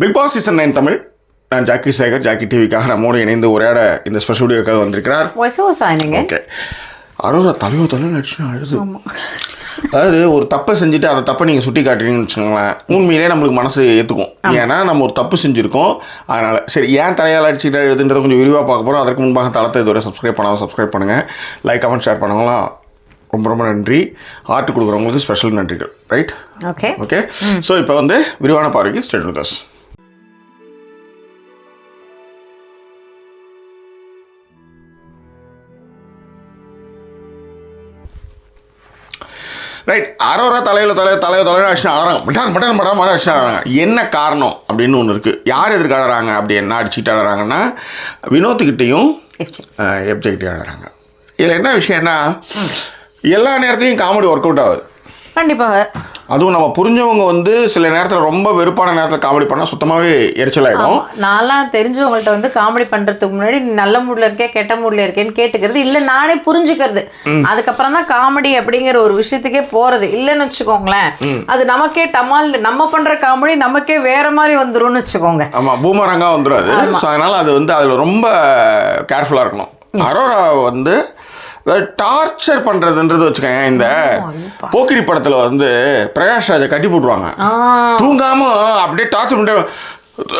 Bigg Boss season nine Tamil. நான் Jackie Sekar Jackie டிவிக்காக நம்மோடு இணைந்து உரையாட இந்த ஸ்பெஷல் வீடியோக்காக வந்திருக்கிறார். ஓகே அரோரா தலையோ தலை நடிச்சு அழுது. அதாவது ஒரு தப்பை செஞ்சுட்டு அந்த தப்பை நீங்கள் சுட்டி காட்டுறீங்கன்னு வச்சுக்கோங்களேன் உண்மையிலே நம்மளுக்கு மனசு ஏற்றுக்கும் ஏன்னா நம்ம ஒரு தப்பு செஞ்சுருக்கோம். அதனால் சரி ஏன் தலையால் அடிச்சுட்டு எழுதுன்றதை கொஞ்சம் விரிவாக பார்க்க போகிறோம் அதற்கு முன்பாக தளத்தை இதுவரை சப்ஸ்கிரைப் பண்ணாமல் சப்ஸ்கிரைப் பண்ணுங்கள் லைக் கமெண்ட் ஷேர் பண்ணுங்களாம் ரொம்ப ரொம்ப நன்றி. ஆர்ட் கொடுக்குறவங்களுக்கு ஸ்பெஷல் நன்றிகள். ரைட் ஓகே ஓகே ஸோ இப்போ வந்து விரிவான பார்வைக்கு ஸ்டேட் ரைட் அரோரா தலையில் தலை தலைய தலையில் அடிச்சு ஆடுறாங்க மட்டான் மட்டான் மட்டான் மட்டான் அடிச்சு ஆடுறாங்க என்ன காரணம் அப்படின்னு ஒன்று இருக்குது யார் எதுக்கு ஆடுறாங்க அப்படி என்ன அடிச்சுட்டு ஆடுறாங்கன்னா வினோத்துக்கிட்டேயும் எப்ஜெக்டிவ் ஆடுறாங்க இதில் என்ன விஷயம்னா எல்லா நேரத்துலையும் காமெடி ஒர்க் அவுட் ஆகுது. கண்டிப்பாக. அதுவும் நம்ம புரிஞ்சவங்க வந்து சில நேரத்தில் ரொம்ப வெறுப்பான நேரத்தில் காமெடி பண்ணால் சுத்தமாகவே எரிச்சலாயிடும் நான்லாம் தெரிஞ்சவங்கள்ட்ட வந்து காமெடி பண்றதுக்கு முன்னாடி நல்ல மூட்ல இருக்கே கெட்ட மூட்ல இருக்கேன்னு கேட்டுக்கிறது. இல்ல நானே புரிஞ்சுக்கிறது. அதுக்கப்புறம் தான் காமெடி அப்படிங்கிற ஒரு விஷயத்துக்கே போறது. இல்லைன்னு வச்சுக்கோங்களேன் அது நமக்கே டமால் நம்ம பண்ற காமெடி நமக்கே வேற மாதிரி வந்துரும்னு வச்சுக்கோங்க. ஆமாம் பூமரங்காக வந்துடும் அது. ஸோ அதனால் அது வந்து அதில் ரொம்ப கேர்ஃபுல்லாக இருக்கணும். அரோரா வந்து டார்ச்சர் பண்ணுறதுன்றது வச்சுக்கோங்க இந்த போக்கிரி படத்தில் வந்து பிரகாஷ் ராஜை கட்டி போட்டுருவாங்க. தூங்காம அப்படியே டார்ச்சர் பண்ணிட்டு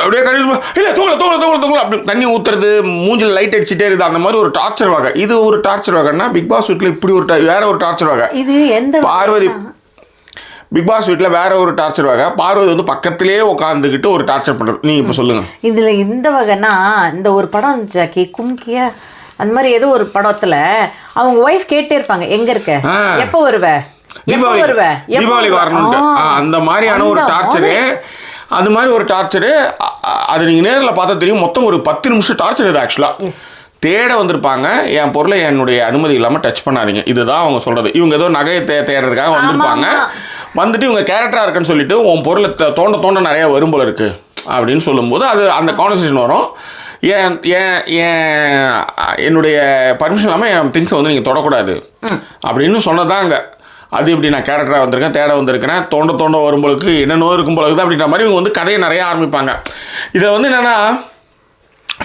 அப்படியே கட்டி இல்லை தூங்கல தூங்கல தூங்கல தூங்கல அப்படி தண்ணி ஊற்றுறது மூஞ்சில் லைட் அடிச்சுட்டே இருக்குது அந்த மாதிரி ஒரு டார்ச்சர் வகை. இது ஒரு டார்ச்சர் வகைன்னா பிக் பாஸ் வீட்டில் இப்படி ஒரு வேற ஒரு டார்ச்சர் வகை. இது எந்த பார்வதி பிக் பாஸ் வீட்டில் வேற ஒரு டார்ச்சர் வகை. பார்வதி வந்து பக்கத்திலே உட்காந்துக்கிட்டு ஒரு டார்ச்சர் பண்ணுறது நீங்கள் இப்போ சொல்லுங்கள் இதுல இந்த வகைனா இந்த ஒரு படம் ஜாக்கி கும்கியா அந்த மாதிரி ஏதோ ஒரு படத்துல அவங்க ஒய்ஃப் கேட்டே இருப்பாங்க எங்க இருக்க. எப்போ வருவ? தீபாவளி வருவ. ஆ, அந்த மாதிரியான ஒரு டார்ச்சரு அது மாதிரி ஒரு டார்ச்சரு அது நீங்கள் நேரில் பார்த்தா தெரியும் மொத்தம் ஒரு பத்து நிமிஷம் டார்ச்சர் இது ஆக்சுவலாக. தேட வந்திருப்பாங்க. என் பொருளை என்னுடைய அனுமதி இல்லாமல் டச் பண்ணாதீங்க. இதுதான் அவங்க சொல்கிறது இவங்க ஏதோ நகையை தே தேடுறதுக்காக வந்திருப்பாங்க. வந்துட்டு இவங்க கேரக்டராக இருக்குன்னு சொல்லிட்டு உன் பொருளை தோண்ட தோண்ட நிறைய வரும் போல இருக்கு. அப்படின்னு சொல்லும்போது அது அந்த கான்வர்சேஷன் வரும். ஏன் ஏன் ஏன் என்னுடைய பர்மிஷன் இல்லாமல் என் திங்ஸை வந்து நீங்கள் தொடக்கூடாது. அப்படின்னு சொன்னதாங்க. அது இப்படி நான் கேரக்டராக வந்திருக்கேன் தேட வந்திருக்கிறேன் தோண்ட தோண்ட வரும்போது என்னென்னோ இருக்கும் இருக்குது அப்படின்ற மாதிரி இவங்க வந்து கதையை நிறைய ஆரம்பிப்பாங்க. இதில் வந்து என்னென்னா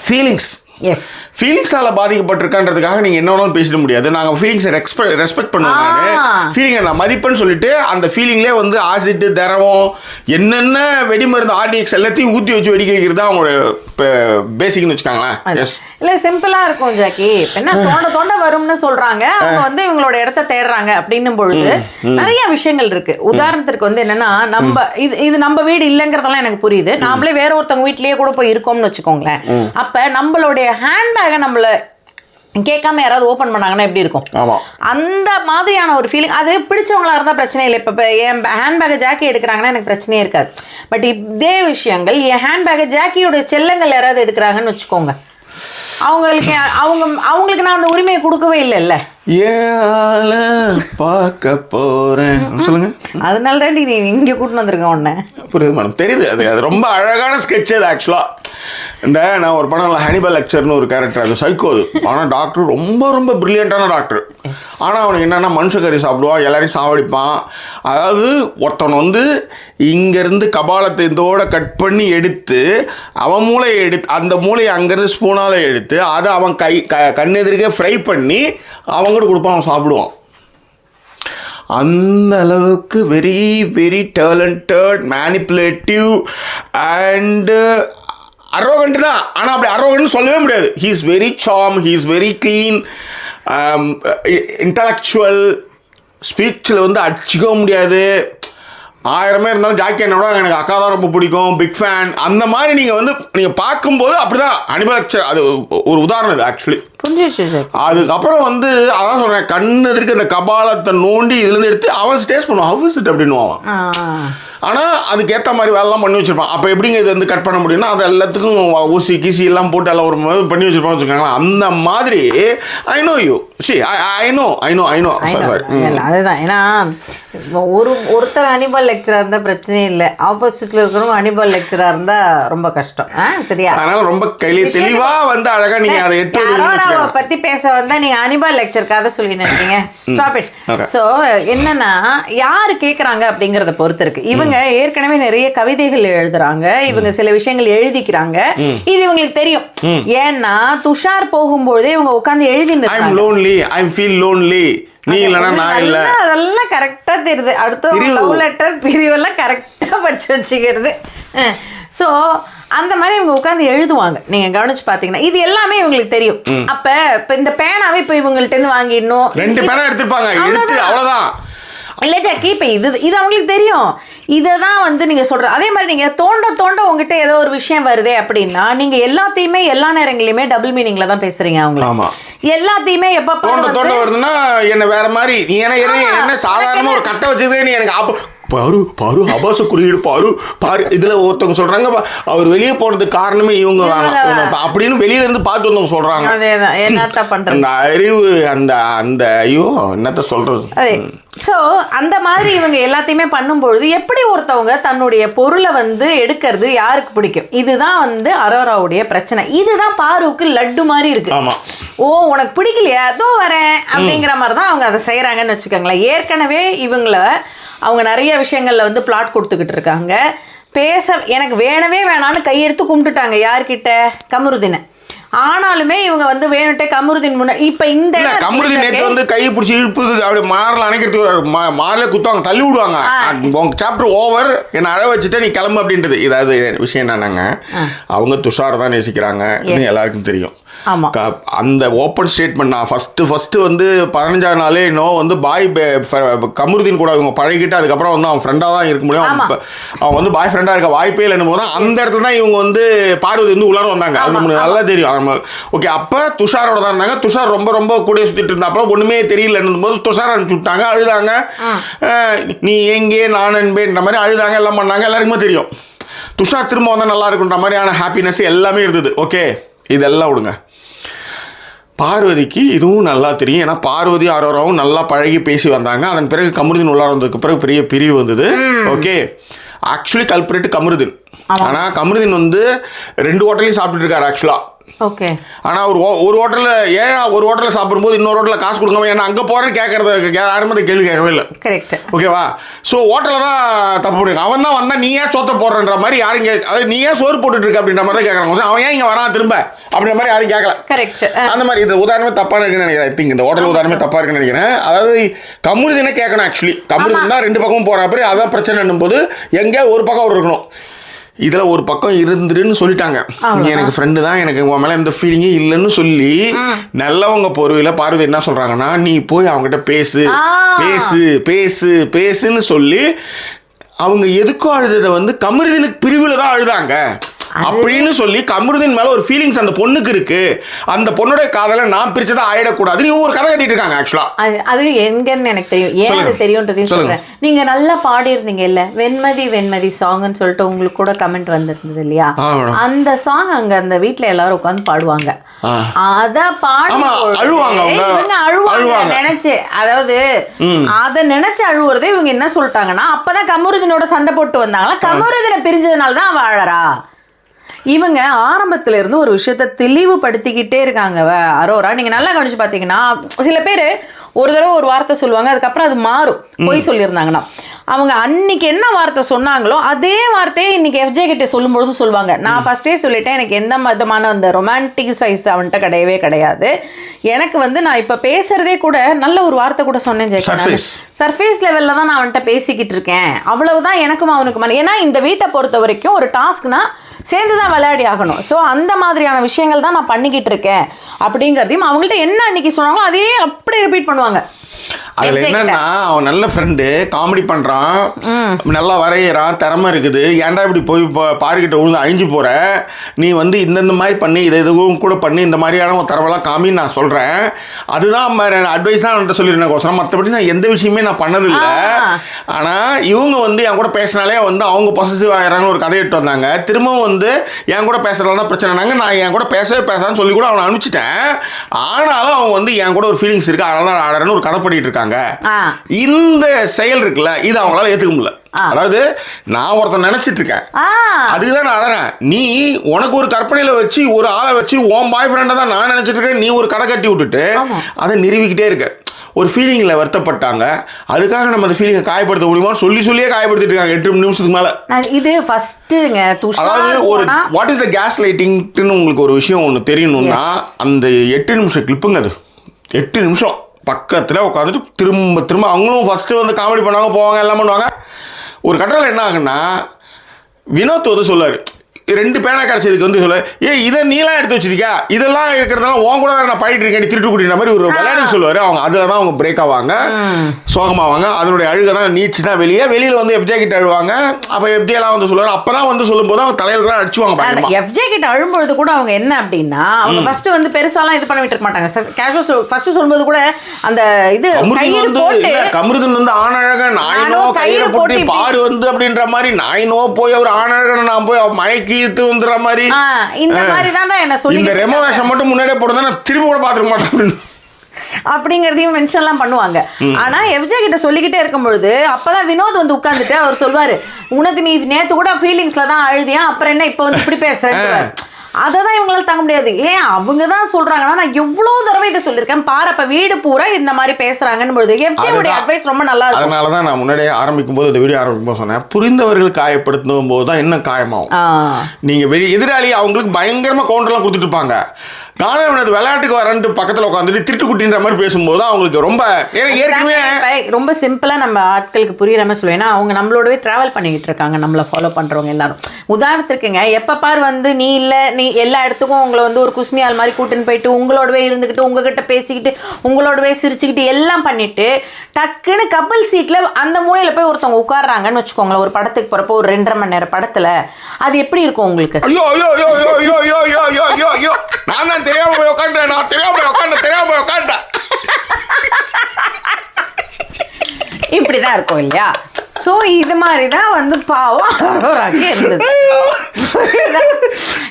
ஃபீலிங்ஸ் எஸ் ஃபீலிங்ஸால் பாதிக்கப்பட்டிருக்கான்றதுக்காக நீங்கள் என்ன வேணாலும் பேசிட முடியாது. நாங்கள் ஃபீலிங்ஸை ரெஸ்பெக்ட் ரெஸ்பெக்ட் பண்ணுவோம் ஃபீலிங்கை நான். மதிப்பேன்னு சொல்லிட்டு அந்த ஃபீலிங்லேயே வந்து ஆசிட்டு திரவம் என்னென்ன வெடிமருந்து ஆர்டிஎக்ஸ் எல்லாத்தையும் ஊற்றி வச்சு வெடிக்க வைக்கிறது தான் அவங்களோட பேசிக்னு வச்சுக்காங்களேன். இல்ல சிம்பிளா இருக்கும் ஜாக்கி. என்ன தோண்ட தோண்ட வரும்னு சொல்றாங்க. அவங்க வந்து இவங்களோட இடத்த தேடுறாங்க அப்படின்னும் பொழுது நிறைய விஷயங்கள் இருக்கு. உதாரணத்திற்கு வந்து என்னன்னா நம்ம இது இது நம்ம வீடு இல்லைங்கிறதெல்லாம் எனக்கு புரியுது. நாமளே வேற ஒருத்தவங்க வீட்லயே கூட போய் இருக்கோம்னு வச்சுக்கோங்களேன். அப்ப நம்மளுடைய ஹேண்ட்பேக்கை நம்மள கேட்காம யாராவது ஓபன் பண்ணாங்கன்னா எப்படி இருக்கும்? அந்த மாதிரியான ஒரு ஃபீலிங் அது பிடிச்சவங்களா இருந்தால் பிரச்சனை இல்லை. இப்போ என் ஹேண்ட்பேக்கை ஜாக்கி எடுக்கிறாங்கன்னா எனக்கு பிரச்சனையே இருக்காது. பட் இதே விஷயங்கள் என் ஹேண்ட்பேக்கை ஜாக்கியோட செல்லங்கள் யாராவது எடுக்கிறாங்கன்னு வச்சுக்கோங்க. அவங்களுக்கு அவங்க அவங்களுக்கு நான் அந்த உரிமையை கொடுக்கவே இல்லைல்ல. ஏல பார்க்க போகிறேன் சொல்லுங்க. அதனால தான் நீ இங்கே கூட்டின்னு வந்திருக்கேன் உன்னை. புரியுது மேடம் தெரியுது. அது அது ரொம்ப அழகான ஸ்கெட்ச் அது ஆக்சுவலாக இந்த நான் ஒரு படம் ஹனிபல் லெக்சர்னு ஒரு கேரக்டர் அது சைக்கோ அது. ஆனால் டாக்டர் ரொம்ப ரொம்ப பிரில்லியண்ட்டான டாக்டர் ஆனால் அவனுக்கு என்னென்னா மனுஷக்கறி சாப்பிடுவான் எல்லாரையும் சாவடிப்பான். அதாவது ஒருத்தன் வந்து இங்கேருந்து கபாலத்தை இதோட கட் பண்ணி எடுத்து அவன் மூளையை எடுத்து அந்த மூளையை அங்கேருந்து ஸ்பூனால் எடுத்து அதை அவன் கை க கண்ணெதிர்க்கே ஃப்ரை பண்ணி அவங்ககிட்ட கொடுப்பான் அவன் சாப்பிடுவான். அந்த அளவுக்கு very very talented manipulative and arrogant தான் ஆனால் அப்படி அரோகண்ட் சொல்லவே முடியாது. He is very sam he is very clean intellectual ஸ்பீச்சில் வந்து அடிச்சிக்க முடியாது. ஆயிரமே இருந்தாலும் ஜாக்கி என்னோட எனக்கு அக்கா தான் ரொம்ப பிடிக்கும் பிக் ஃபேன் அந்த மாதிரி நீங்கள் வந்து நீங்கள் பார்க்கும்போது அப்படி தான் அனிபலக்சர் அது ஒரு உதாரணம் இது ஆக்சுவலி அதுக்கப்புறம் வந்து அதான் சொல்றேன் கண்ணு எதிர்க்க இந்த கபாலத்தை நோண்டி இதுலேருந்து எடுத்து அவன் ஸ்டேஸ் பண்ணுவான். ஹவுஸ் இட் அப்படின்னு ஆனால் அதுக்கேற்ற மாதிரி வேலைலாம் பண்ணி வச்சிருப்பான். அப்போ எப்படிங்க இது வந்து கட் பண்ண முடியும்னா அது எல்லாத்துக்கும் ஊசி கீசி எல்லாம் போட்டு எல்லாம் ஒரு மாதிரி பண்ணி வச்சிருப்பான்னு வச்சுக்கோங்களேன். அந்த மாதிரி I know you see I know I know I know I know. Sorry அதுதான். ஏன்னா ஒரு ஒருத்தர் அனிபால் லெக்சரா இருந்தா பிரச்சனையே இல்லை. ஆப்போசிட்ல இருக்கிறவங்க அனிபால் லெக்சரா இருந்தா ரொம்ப கஷ்டம். ஆ சரியா? அதனால ரொம்ப களி தெளிவா வந்து அழகா நீங்க அதை எட்டு. பத்தி பேச வந்தா நீங்க அனிபால் லெக்சர் கதை சொல்லின்னு இருக்கீங்க ஸ்டாப் இட். சோ என்னன்னா யாரு கேக்குறாங்க அப்படிங்கறத பொறுத்து இருக்கு. இவங்க ஏற்கனவே நிறைய கவிதைகள் எழுதுறாங்க. இவங்க சில விஷயங்கள் எழுதிக்கிறாங்க. இது இவங்களுக்கு தெரியும். ஏன்னா துஷார் போகும்போதே இவங்க உட்கார்ந்து எழுதின்னு I am lonely I feel lonely நீ இல்லைன்னா நான் இல்ல. அதெல்லாம் கரெக்டா தெரியுது. அடுத்த. லவ் லெட்டர் பிரிவெல்லாம் கரெக்டா படிச்சு வச்சுக்கிறது. ஸோ அந்த மாதிரி இவங்க உட்காந்து எழுதுவாங்க. நீங்க கவனிச்சு பாத்தீங்கன்னா இது எல்லாமே இவங்களுக்கு தெரியும். அப்ப இப்ப இந்த பேனாவை இப்ப இவங்கள்ட்ட இருந்து வாங்கிடணும். ரெண்டு பேனா எடுத்திருப்பாங்க. எடுத்து அவ்வளவுதான். இல்ல ஜாக்கி இப்ப இது இது அவங்களுக்கு தெரியும். இதை தான் வந்து நீங்க சொல்ற அதே மாதிரி நீங்க தோண்ட தோண்ட உங்ககிட்ட ஏதோ ஒரு விஷயம் வருதே அப்படின்னா நீங்க எல்லாத்தையுமே எல்லா நேரங்களிலுமே டபுள் மீனிங்ல தான் பேசுறீங்க அவங்கள. ஆமா. எல்லாத்தையுமே எப்ப தோண்ட தோண்ட வருதுன்னா என்ன வேற மாதிரி? நீ என்ன என்ன சாதாரணமா ஒரு கட்டை வச்சதே நீ எனக்கு ஆப்ப பாரு பாரு அபாச குறியீடு பாரு பாரு. இதுல ஒருத்தவங்க சொல்றாங்க "பா, அவர் வெளியே போனதுக்கு காரணமே இவங்க அப்படின்னு வெளியில இருந்து பார்த்து வந்தவங்க சொல்றாங்க. அந்த அறிவு அந்த அந்த ஐயோ என்னத்த சொல்றது? ஸோ அந்த மாதிரி இவங்க எல்லாத்தையுமே பண்ணும்பொழுது எப்படி ஒருத்தவங்க தன்னுடைய பொருளை வந்து எடுக்கிறது யாருக்கு பிடிக்கும்? இதுதான் வந்து அரோராவுடைய பிரச்சனை. இதுதான் பாருவுக்கு லட்டு மாதிரி இருக்கு. ஓ உனக்கு பிடிக்கலையா? அதோ வரேன் அப்படிங்கிற மாதிரி தான் அவங்க அதை செய்கிறாங்கன்னு வச்சுக்கோங்களேன். ஏற்கனவே இவங்கள அவங்க நிறைய விஷயங்கள்ல வந்து பிளாட் கொடுத்துக்கிட்டு இருக்காங்க. பேச எனக்கு வேணவே வேணான்னு கையெடுத்து கும்பிட்டுட்டாங்க யார்கிட்ட? கமருதினை ஆனாலுமே இவங்க வந்து வேணுட்டே கமருதின் முன்ன இப்ப இந்த இல்ல இடம் கமருதி இருக்கு. நேத்து வந்து கை பிடிச்சி இழுப்புது அப்படி மாறல அணைக்கிறதுக்கு மாறல குத்துவாங்க தள்ளி விடுவாங்க. உங்க சாப்டர் ஓவர் என்னை அழ வச்சுட்டு நீ கிளம்பு அப்படின்றது. இதாவது விஷயம் என்னன்னாங்க அவங்க துஷார் தான் நேசிக்கிறாங்க. எல்லாருக்கும் தெரியும். அந்த ஓப்பன் ஸ்டேட்மெண்ட் நான் ஃபர்ஸ்ட் ஃபர்ஸ்ட் வந்து பதினஞ்சாவது நாளே இன்னும் வந்து பாய் கமருதீன் கூட இவங்க பழகிட்டு அதுக்கப்புறம் வந்து அவன் ஃப்ரெண்டாக தான் இருக்க முடியும். அவன் வந்து பாய் ஃப்ரெண்டாக இருக்க வாய்ப்பே இல்லைன்னு போது அந்த இடத்துல தான் இவங்க வந்து பார்வதி வந்து உள்ளார வந்தாங்க. அது நமக்கு நல்லா தெரியும். நம்ம ஓகே அப்போ துஷாரோட தான் இருந்தாங்க. துஷார் ரொம்ப ரொம்ப கூட சுற்றிட்டு இருந்தாப்புல ஒன்றுமே தெரியலன்னும் போது துஷார் அனுப்பிச்சு விட்டாங்க அழுதாங்க. நீ எங்கே நான் என்பேன்ற மாதிரி அழுதாங்க எல்லாம் பண்ணாங்க எல்லாருக்குமே தெரியும். துஷார் திரும்ப வந்தால் நல்லா இருக்குன்ற மாதிரியான ஹாப்பினஸ் எல்லாமே இருந்தது. ஓகே இதெல்லாம் விடுங்க. பார்வதிக்கு இதுவும் நல்லா தெரியும். ஏன்னா பார்வதி அரோராவும் நல்லா பழகி பேசி வந்தாங்க. அதன் பிறகு கமருதீன் உள்ளார வந்ததுக்கு பிறகு பெரிய பிரிவு வந்தது. Okay actually culprit Kamaruddin. ஆனா கமருதீன் வந்து ரெண்டு ஹோட்டலையும் சாப்பிட்டுட்டு இருக்காரு ஆக்சுவலா ஓகே. ஆனா ஒரு ஒரு ஹோட்டல்ல ஏன் ஒரு ஹோட்டல்ல சாப்பிடும்போது இன்னொரு ஹோட்டல்ல காசு கொடுக்காம ஏன்னா அங்க போறேன்னு கேட்கறது யாருமே அந்த கேள்வி கேட்கவே இல்லை. கரெக்ட் ஓகேவா? ஸோ ஹோட்டலில் தான் தப்பு பண்ணிருக்கான் அவன் தான் வந்தா நீ ஏன் சோத்த போடுறன்ற மாதிரி யாரும் கே அதாவது நீ ஏன் சோறு போட்டுட்டு இருக்க அப்படின்ற மாதிரி தான் கேட்குறாங்க அவன் ஏன் இங்கே வரான் திரும்ப? அப்படின்ற மாதிரி யாரும் கேட்கல. கரெக்ட் அந்த மாதிரி இது உதாரணமே தப்பா இருக்குன்னு நினைக்கிறேன். ஐ திங்க் இந்த ஹோட்டல் உதாரணமே தப்பா இருக்குன்னு நினைக்கிறேன். அதாவது கமுருதினே கேட்கணும் ஆக்சுவலி கமுருதின் தான் ரெண்டு பக்கமும் போற. அப்புறம் அதான் பிரச்சனைன்னும் போது எங்கே ஒரு பக்கம் ஒரு இருக்கணும். இதில் ஒரு பக்கம் இருந்துருன்னு சொல்லிட்டாங்க. நீ எனக்கு ஃப்ரெண்டு தான் எனக்கு உன் மேலே எந்த ஃபீலிங்கே இல்லைன்னு சொல்லி நல்லவங்க பொறுவையில் பார்வை என்ன சொல்கிறாங்கன்னா நீ போய் அவங்ககிட்ட பேசு. பேசு பேசு பேசுன்னு சொல்லி அவங்க எதுக்கும் அழுததை வந்து கமருதினுக்கு பிரிவில் தான் அழுதாங்க. அப்படின்னு சொல்லி கமருதீன் மேல ஒரு ஃபீலிங்ஸ் அந்த பொண்ணுக்கு இருக்கு. அந்த பொண்ணுடைய காதலை நான் பிரிச்சதா ஆயிடக்கூடாது நீ ஒரு கதை கட்டிட்டு இருக்காங்க ஆக்சுவலா அது எங்கன்னு எனக்கு தெரியும். ஏன் அது. தெரியும்ன்றதையும். சொல்றேன். நீங்க நல்லா பாடியிருந்தீங்க இல்ல வெண்மதி வெண்மதி சாங்னு சொல்லிட்டு உங்களுக்கு கூட கமெண்ட் வந்திருந்தது இல்லையா. அந்த சாங் அங்க அந்த வீட்ல எல்லாரும் உட்காந்து பாடுவாங்க. அத பாடி அழுவாங்க. நினைச்சு. அதாவது அத நினைச்சு அழுவுறதே இவங்க என்ன சொல்லிட்டாங்கன்னா அப்பதான் கமருதினோட சண்டை போட்டு வந்தாங்களா? கமருதினை பிரிஞ்சதுனால தான் அவ அழறா இவங்க ஆரம்பத்துல இருந்து ஒரு விஷயத்த தெளிவுபடுத்திக்கிட்டே இருக்காங்க அரோரா. நீங்க நல்லா கவனிச்சு பாத்தீங்கன்னா சில பேர் ஒரு தடவை ஒரு வார்த்தை சொல்லுவாங்க அதுக்கப்புறம் அது மாறும். பொய் சொல்லியிருந்தாங்கன்னா. அவங்க அன்னைக்கு என்ன வார்த்தை சொன்னாங்களோ அதே வார்த்தையை இன்னைக்கு எஃப்ஜே கிட்ட சொல்லும்பொழுது சொல்லுவாங்க நான் ஃபர்ஸ்டே சொல்லிட்டேன் எனக்கு எந்த விதமான அந்த ரொமான்டிக் சைஸ் அவன்கிட்ட கிடையவே கிடையாது. எனக்கு வந்து நான் இப்ப பேசுறதே கூட நல்ல ஒரு வார்த்தை கூட சொன்னேன் ஜெயக்கா நானு. Surface. சர்ஃபேஸ் லெவலில் தான் நான் அவன்கிட்ட பேசிக்கிட்டு இருக்கேன். அவ்வளவுதான் எனக்கும் அவனுக்கு மன ஏன்னா இந்த வீட்டை பொறுத்த வரைக்கும் ஒரு டாஸ்க்னா சேர்ந்து தான் விளையாடி ஆகணும். ஸோ அந்த மாதிரியான விஷயங்கள் தான் நான் பண்ணிக்கிட்டு இருக்கேன். அப்படிங்கிறதையும் அவங்கள்ட்ட என்ன அன்னைக்கு சொன்னாங்களோ அதே அப்படியே ரிப்பீட் பண்ணுவாங்க. அதுல. என்னன்னா அவன் நல்ல ஃப்ரெண்டு காமெடி பண்றான். நல்லா வரைகிறான் திறமை இருக்குது. ஏன்டா இப்படி போய் பாருக்கிட்ட விழுந்து அழிஞ்சு போற? நீ வந்து இந்தந்த மாதிரி பண்ணி இதை இதுவும் கூட பண்ணி இந்த மாதிரியான ஒரு திறமெல்லாம் காமின்னு நான் சொல்றேன். அதுதான் அட்வைஸ் தான் அவன்கிட்ட சொல்லியிருந்தேன் கோசரம். மற்றபடி நான் எந்த விஷயமே நான் பண்ணதில்லை. ஆ. ஆனா இவங்க வந்து என் கூட பேசினாலே வந்து அவங்க பொசசிவ் ஆகிறாங்கன்னு ஒரு கதை எடுத்து வந்தாங்க. திரும்பவும் வந்து என் கூட பேசுறதுல தான் பிரச்சனைனாங்க நான் என் கூட பேசவே பேசான்னு சொல்லி கூட அவனை அனுப்பிச்சிட்டேன். ஆனாலும் அவங்க வந்து என் கூட ஒரு ஃபீலிங்ஸ் இருக்கு. அதனால தான் நான் ஆடுறேன்னு ஒரு கதை பண்ணிட்டு இருக்காங்க. ஆ. இந்த செயல் இருக்குல்ல இது அவங்களால ஏத்துக்க முடியல. அதாவது நான் ஒருத்தன் நினைச்சிட்டு இருக்கேன். ஆ. அதுக்கு தான் நான் அழறேன். நீ உனக்கு ஒரு கற்பனையில வச்சு ஒரு ஆளை வச்சு உன் பாய் ஃப்ரெண்டை தான் நான் நினைச்சிட்டு இருக்கேன். நீ ஒரு கதை கட்டி விட்டுட்டு. அதை நிறுவிக்கிட்டே இருக்க. ஒரு ஃபீலிங்கில் வருத்தப்பட்டாங்க. அதுக்காக நம்ம அந்த ஃபீலிங்கை காயப்படுத்த முடியுமான்னு சொல்லி சொல்லியே காயப்படுத்திட்டு இருக்காங்க. எட்டு நிமிஷத்துக்கு மேலே. இது ஃபர்ஸ்ட்டுங்க அதாவது ஒரு வாட் இஸ் த கேஸ் லைட்டிங்னு உங்களுக்கு ஒரு விஷயம் ஒன்று தெரியணும்னா அந்த எட்டு நிமிஷம் கிளிப்புங்க அது. எட்டு நிமிஷம். பக்கத்தில் உட்காந்துட்டு திரும்ப திரும்ப அவங்களும் ஃபஸ்ட்டு வந்து காமெடி பண்ணுவாங்க போவாங்க எல்லாம் பண்ணுவாங்க. ஒரு கட்டத்தில் என்ன ஆகுன்னா வினோத் வந்து சொல்லுவார் ரெண்டு பேனா கிடச்சதுக்கு வந்து சொல்ல. ஏ இதை நீலாம் எடுத்து வச்சிருக்கியா? இதெல்லாம் இருக்கிறதால உன் கூட வேற நான் பயிட்டு இருக்கேன் திருட்டு குடிக்கிற மாதிரி ஒரு விளையாட்டு சொல்லுவார். அவங்க அதில் தான் அவங்க பிரேக் ஆவாங்க. சோகமாவாங்க அதனுடைய அழுகை தான் நீச்சு தான் வெளியே. வெளியில் வந்து எஃப்ஜே கிட்ட அழுவாங்க. அப்போ எஃப்ஜேலாம் வந்து சொல்லுவார். அப்போ தான் வந்து சொல்லும்போது அவங்க தலையில தான் அடிச்சுவாங்க எஃப்ஜே கிட்ட அழும்பொழுது கூட அவங்க என்ன அப்படின்னா அவங்க ஃபர்ஸ்ட் வந்து பெருசாலாம் இது பண்ண விட்டு இருக்க மாட்டாங்க. கேஷுவல் ஃபர்ஸ்ட் சொல்லும்போது கூட அந்த இது கயிறு போட்டு கமருதன் வந்து ஆணழக நாயினோ கயிறை போட்டு பாரு வந்து அப்படின்ற மாதிரி நாயினோ போய் அவர் ஆணழகனை நான் போய் மயக்கி இழுத்து வந்துடுற மாதிரி. இந்த மாதிரி தான்டா என்ன சொல்லி இந்த ரெமோ வேஷம் மட்டும் முன்னாடியே போட்டு நான் திரும்ப கூட பார்த்துருக்க மாட்டேன். அப்படிங்கறதையும் மென்ஷன்லாம் பண்ணுவாங்க. ஆனா எஃப்ஜே கிட்ட சொல்லிக்கிட்டே இருக்கும் பொழுது அப்பதான் வினோத் வந்து உட்கார்ந்துட்டு அவர் சொல்வாரு உனக்கு நீ நேத்து கூட ஃபீலிங்ஸ்ல தான் அழுதியா? அப்புறம் என்ன இப்ப வந்து இப்படி பேசுறேன் அதை தான் இவங்களால தாங்க முடியாது. ஏன்? அவங்க தான் சொல்றாங்கன்னா நான் எவ்வளவு தடவை இதை சொல்லியிருக்கேன். பாரு அப்ப வீடு பூரா இந்த மாதிரி பேசுறாங்கன்னு பொழுது எஃப்ஜே உடைய அதுதான். அட்வைஸ் ரொம்ப நல்லா இருக்கும். அதனால தான் நான் முன்னாடியே ஆரம்பிக்கும் போது இந்த வீடியோ ஆரம்பிக்கும் போது சொன்னேன். புரிந்தவர்கள் காயப்படுத்தும் போது தான் இன்னும் காயமாகும். நீங்க எதிராளி அவங்களுக்கு பயங்கரமா கவுண்டர்லாம் கொடுத்துட்டு இருப்பாங்க. நானும் இவனது விளையாட்டுக்கு வரன்ட்டு பக்கத்துல உட்காந்துட்டு திருட்டு குட்டின்ற மாதிரி பேசும்போது அவங்களுக்கு ரொம்ப ஏற்கனவே ரொம்ப சிம்பிளா நம்ம ஆட்களுக்கு புரியுற மாதிரி சொல்லுவேன். ஏன்னா அவங்க நம்மளோடவே டிராவல் பண்ணிக்கிட்டு இருக்காங்க. நம்மளை ஃபாலோ பண்றவங்க எல்லாரும். உதாரணத்துக்குங்க எப்ப பார் வந்து நீ இல்ல நீ எல்லா இடத்துக்கும் உங்களை வந்து ஒரு குஸ்னியால் மாதிரி கூட்டின்னு போயிட்டு உங்களோடவே இருந்துக்கிட்டு உங்ககிட்ட பேசிக்கிட்டு உங்களோடவே சிரிச்சுக்கிட்டு எல்லாம் பண்ணிட்டு டக்குன்னு கப்பல் சீட்ல அந்த மூலையில போய் ஒருத்தவங்க உட்கார்றாங்கன்னு வச்சுக்கோங்களேன். ஒரு படத்துக்கு போறப்போ ஒரு ரெண்டரை மணி நேரம் படத்துல அது எப்படி இருக்கும் உங்களுக்கு? ஐயோ ஐயோ ஐயோ ஐயோ ஐயோ ஐயோ ஐயோ ஐயோ ஐயோ. நான் தெரியாம போய் உட்காந்துட்டேன் நான் தெரியாம போய் உட்காந்துட்டேன் தெரியாம போய் உட்காந்துட்டேன் இப்படிதான் இருக்கும் இல்லையா? ஸோ இது மாதிரி தான் வந்து பாவம் அரோராக்கு இருந்தது?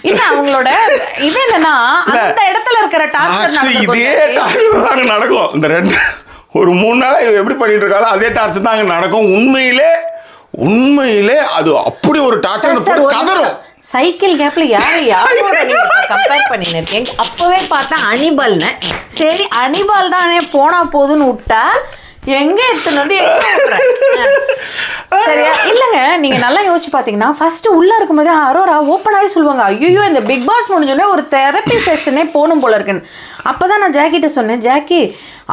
இல்ல அவங்களோட இது என்னன்னா அந்த இடத்துல இருக்கிற டார்ச்சர் இதே டார்ச்சர் தாங்க நடக்கும். இந்த ரெண்டு ஒரு மூணு நாளா இது எப்படி பண்ணிட்டு இருக்காலும் அதே டார்ச்சர் தான் அங்க நடக்கும். உண்மையிலே உண்மையிலே அது அப்படி ஒரு டார்ச்சர் கதறும். சைக்கிள் கேப்ல யாரு யாரோட கம்பேர் பண்ணின்னு இருக்கீங்க அப்பவே பார்த்தா அனிபல்னு. சரி அனிபால் தானே போனா போதுன்னு விட்டா எங்க எடுத்துன்னு வந்து? சரியா? இல்லைங்க நீங்க நல்லா யோசிச்சு பாத்தீங்கன்னா ஃபர்ஸ்ட் உள்ள இருக்கும்போதே அரோரா ஓப்பனாவே சொல்லுவாங்க. ஐயோ இந்த பிக் பாஸ் முடிஞ்சோடனே ஒரு தெரப்பி செஷனே போகணும் போல இருக்குன்னு. அப்பதான் நான் ஜாக்கிட்ட சொன்னேன் ஜாக்கி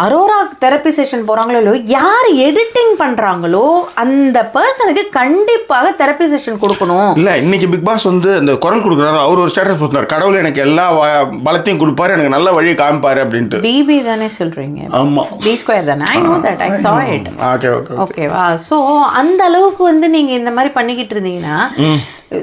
அரோரா தெரப்பி செஷன் இல்லையோ யார் எடிட்டிங் பண்றாங்களோ அந்த பர்சனுக்கு கண்டிப்பாக தெரப்பி செஷன் கொடுக்கணும். இல்ல இன்னைக்கு பிக் பாஸ் வந்து இந்த குரல் கொடுக்குறாரு அவர் ஒரு ஸ்டேட்டஸ் போட்டார் கடவுள் எனக்கு எல்லா பலத்தையும் கொடுப்பாரு எனக்கு நல்ல வழியை காமிப்பாரு அப்படின்ட்டு. பிபி தானே சொல்றீங்க? ஆமா. பி ஸ்கொயர் தானே? I know that I saw it. Okay okay ஓகேவா ஸோ அந்த அளவுக்கு வந்து நீங்க இந்த மாதிரி பண்ணிக்கிட்டு இருந்தீங்கன்னா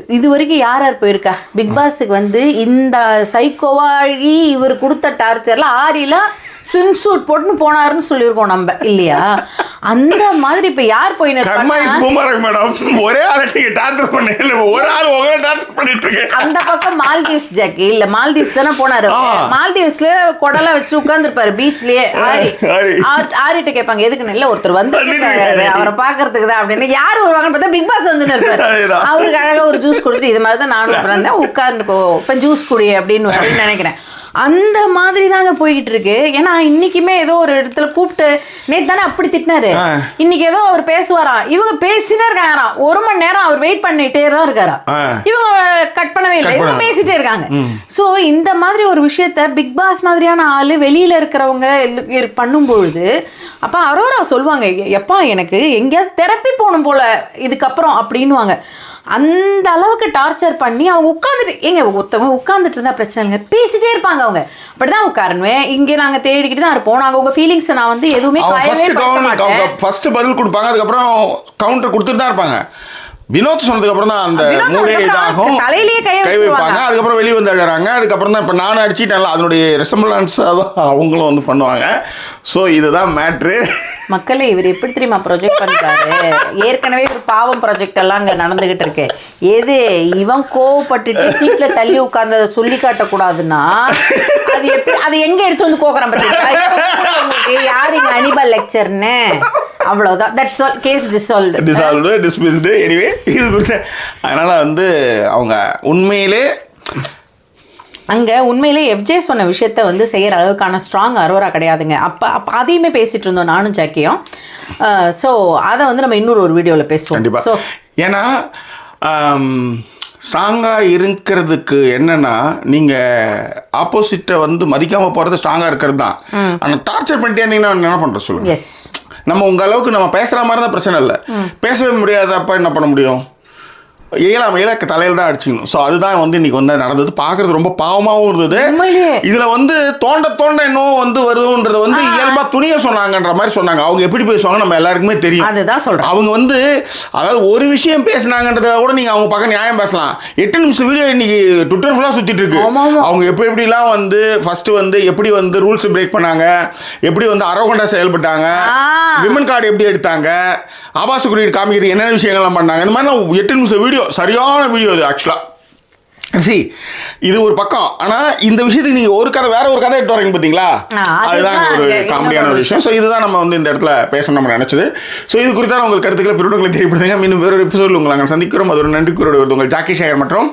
இது வரைக்கும் யார் யார் போயிருக்கா? பிக் பாஸுக்கு வந்து இந்த சைக்கோவாழி இவர் கொடுத்த டார்ச்சர்ல ஆரிலாம் ஸ்விம் சூட் போட்டுன்னு போனாருன்னு சொல்லியிருக்கோம் நம்ம. இல்லையா? அந்த மாதிரி இப்ப யார் கர்மா இஸ் பூமரங் மேடம் ஒரே ஆளை நீங்க டார்ச்சர் பண்ண இல்ல ஒரு ஆள் உங்களை டார்ச்சர் பண்ணிட்டு இருக்கேன். அந்த பக்கம் மால்தீவ்ஸ் ஜாக்கி இல்ல மால்தீவ்ஸ் தானே போனாரு. மால்தீவ்ஸ்ல கொடலா வச்சு உட்கார்ந்துருப்பாரு பீச்லயே ஆரி. ஆரி. ஆர்- ஆரிட்ட கேட்பாங்க எதுக்கு இல்ல ஒருத்தர் வந்து. அவரை பாக்குறதுக்கு தான் அப்படின்னு. யாரு வருவாங்கன்னு பார்த்தா பிக் பாஸ் வந்து இருப்பாரு. அவருக்கு அழகா ஒரு ஜூஸ் கொடுத்துட்டு இது மாதிரி தான் நானும் உட்கார்ந்துக்கோ. இப்ப ஜூஸ் குடி அப்படின்னு நினைக்கிறேன். அந்த மாதிரி தாங்க போய்கிட்டு இருக்கு ஏன்னா இன்னைக்குமே ஏதோ ஒரு இடத்துல கூப்பிட்டு நேத்து தானே அப்படி திட்டினாரு. இன்னைக்கு ஏதோ அவர் பேசுவாராம் இவங்க பேசினே இருக்காராம் ஒரு மணி நேரம் அவர் வெயிட் பண்ணிட்டே தான் இருக்காராம் ஆ. இவங்க கட் பண்ணவே இல்லை. இவங்க. பேசிட்டே இருக்காங்க. ஸோ இந்த மாதிரி ஒரு விஷயத்த பிக் பாஸ் மாதிரியான ஆளு வெளியில இருக்கிறவங்க பண்ணும்பொழுது அப்ப அரோரா சொல்லுவாங்க "எ- எப்பா எனக்கு எங்கேயாவது தெரப்பி போகணும் போல இதுக்கப்புறம் அப்படின்னுவாங்க. அந்த அளவுக்கு டார்ச்சர் பண்ணி அவங்க உட்காந்துட்டு ஏங்க ஒருத்தவங்க உட்காந்துட்டு இருந்தா பிரச்சனை இல்லைங்க. பேசிட்டே இருப்பாங்க அவங்க. அப்படிதான் உட்காருவேன். இங்கே நாங்க தேடிக்கிட்டு தான் இருப்போம். நாங்க உங்க ஃபீலிங்ஸை நான் வந்து எதுவுமே ஃபர்ஸ்ட் பதில் கொடுப்பாங்க. அதுக்கப்புறம் கவுண்டர் கொடுத்துட்டு தான் இருப்பாங்க. வினோத் சொன்னதுக்கு அப்புறம் தான் அந்த மூளை இதாகும் கை. வைப்பாங்க. அதுக்கப்புறம் வெளியே வந்து அழுறாங்க அதுக்கப்புறம் தான் இப்போ நானும் அடிச்சிட்டேன்ல அதனுடைய ரெசம்பிளன்ஸாக தான் அவங்களும் வந்து பண்ணுவாங்க. ஸோ இதுதான் மேட்ரு மக்களே இவர் எப்படி தெரியுமா ப்ரொஜெக்ட் பண்றாரு? ஏற்கனவே ஒரு பாவம் ப்ராஜெக்ட் எல்லாம் அங்க நடந்துகிட்டு இருக்கு. எது? இவன் கோவப்பட்டுட்டு சீட்ல தள்ளி உட்கார்ந்ததை சொல்லி காட்டக்கூடாதுன்னா அது அது எப்படி அது எங்க எடுத்து வந்து கோக்குறேன் பார்த்தீங்களா யார் இங்க அனிபல் லெக்சர்னு அவ்வளவுதான். That's all case dissolve dissolved dismissed anyway இது குறித்த அதனால வந்து அவங்க உண்மையிலே அங்க உண்மையிலே எஃப்ஜே சொன்ன விஷயத்த வந்து செய்யற அளவுக்கான ஸ்ட்ராங் அரோரா கிடையாதுங்க. அப்ப அப்ப அதையுமே பேசிட்டு இருந்தோம் நானும் ஜாக்கியும். ஸோ அதை வந்து நம்ம இன்னொரு ஒரு வீடியோல பேசுவோம். கண்டிப்பா. ஸோ ஏன்னா ஸ்ட்ராங்காக இருக்கிறதுக்கு என்னன்னா நீங்கள் ஆப்போசிட்டை வந்து மதிக்காமல் போகிறது ஸ்ட்ராங்காக இருக்கிறது தான். ஆனால் டார்ச்சர் பண்ணிட்டே இருந்தீங்கன்னா என்ன பண்ணுற சொல்லுங்க. எஸ் நம்ம உங்க அளவுக்கு நம்ம பேசுகிற மாதிரி தான் பிரச்சனை இல்லை. பேசவே முடியாதப்ப என்ன பண்ண முடியும்? இயலாம இயலாக்க தலையில் தான் அடிச்சுக்கணும். ஸோ அதுதான் வந்து இன்னைக்கு வந்து நடந்தது. பார்க்கறது ரொம்ப பாவமாகவும் இருந்தது. இதுல வந்து தோண்ட தோண்ட இன்னும் வந்து வருதுன்றது வந்து இயல்பா துணிய சொன்னாங்கன்ற மாதிரி சொன்னாங்க. அவங்க எப்படி பேசுவாங்க நம்ம எல்லாருக்குமே தெரியும். அதுதான் சொல்றேன். அவங்க வந்து அதாவது ஒரு விஷயம் பேசுனாங்கன்றத கூட நீங்க அவங்க பக்கம் நியாயம் பேசலாம். எட்டு நிமிஷம் வீடியோ இன்னைக்கு ட்விட்டர் ஃபுல்லா சுத்திட்டு இருக்கு. அவங்க எப்படி எப்படிலாம் வந்து ஃபர்ஸ்ட் வந்து எப்படி வந்து ரூல்ஸ் பிரேக் பண்ணாங்க எப்படி வந்து அரவகொண்டா செயல்பட்டாங்க. விமன் கார்டு எப்படி எடுத்தாங்க ஆபாச குறியீடு காமிக்கிறது என்னென்ன விஷயங்கள்லாம் பண்ணாங்க இந்த மாதிரி எட்டு நிமிஷம் வீடியோ சரியான வீடியோ இது ஆக்சுவலாக சரி இது ஒரு பக்கம். ஆனா இந்த விஷயத்துக்கு நீங்க ஒரு கதை வேற ஒரு கதை எடுத்து வரீங்க பாத்தீங்களா? அதுதான் ஒரு காமெடியான ஒரு விஷயம். ஸோ இதுதான் நம்ம வந்து இந்த இடத்துல பேசணும் நம்ம நினைச்சது. ஸோ இது குறித்தான உங்கள் கருத்துக்களை பிறகு தெரியப்படுத்துங்க. மீண்டும் வேறொரு எபிசோடில் உங்களை நாங்கள் சந்திக்கிறோம். அது ஒரு நன்றி கூறோடு உங்கள் ஜாக்கி சேகர் மற்றும்